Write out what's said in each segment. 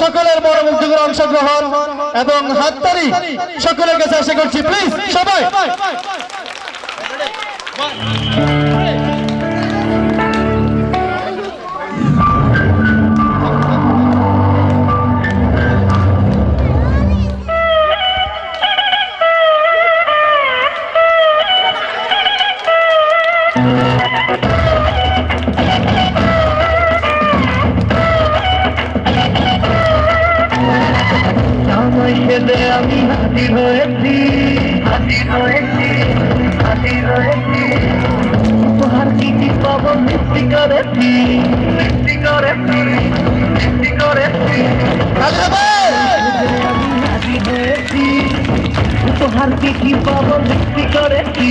সকলের বড় মুক্তিগুলো অংশগ্রহণ এবং হাততালি সকলের কাছে আশা করছি। প্লিজ সবাই। সময় সেদে আমি হাজির হয়েছি হাজির হয়েছি হাজির হয়েছি। উপহার কি কি পাবো মিষ্টি করেছি মিষ্টি করেছি মিষ্টি করেছি। উপহার কি কি পাবো মিষ্টি করেছি।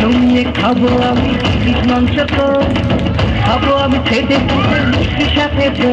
জমিয়ে খাব আমি মাংস তো, খাব আমি ছেটে মিষ্টির সাথে তো।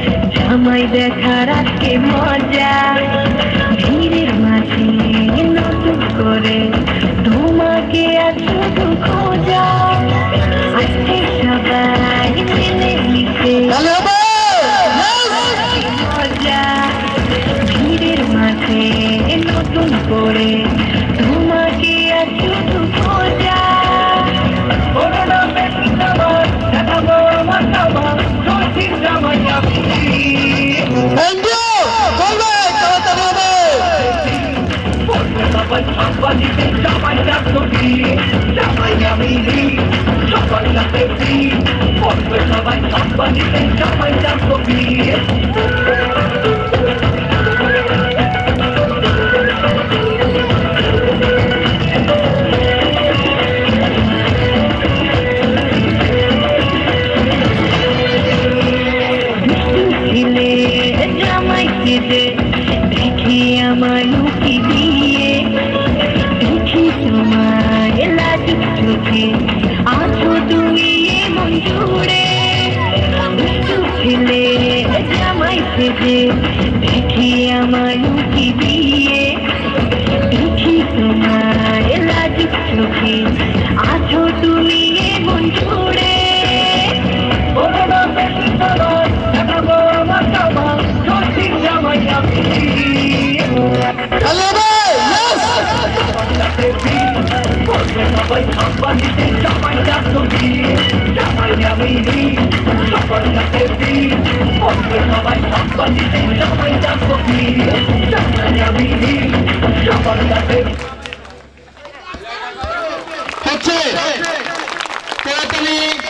জামাই দেখার আজকে মজা ভিড়ের মাঝে নতুন করে তোমাকে আর শুধু খোঁজা আজকে সবাই মিলে মিশে মজা ভিড়ের মাঝে নতুন করে তোমাকে আর শুধু খোঁজা সবাই খাবার দিতে সাথে পড়বে সবাই আমার লুকি দিয়ে দেখি তোমায় লাজুক চোখে। আছো তুমি এমন জুড়ে ছিলে জামাই কেটে দেখি আমায় লুকি দিয়ে দেখি তোমায় লাজুক চোখে। সবাই আমার নিতে সবাই ডাক তুমি সবাই আমি নি সবার কাছে দি সবাই আমার নিতে সবাই ডাক তুমি সবাই আমি নি সবার কাছে হচ্ছে তাড়াতাড়ি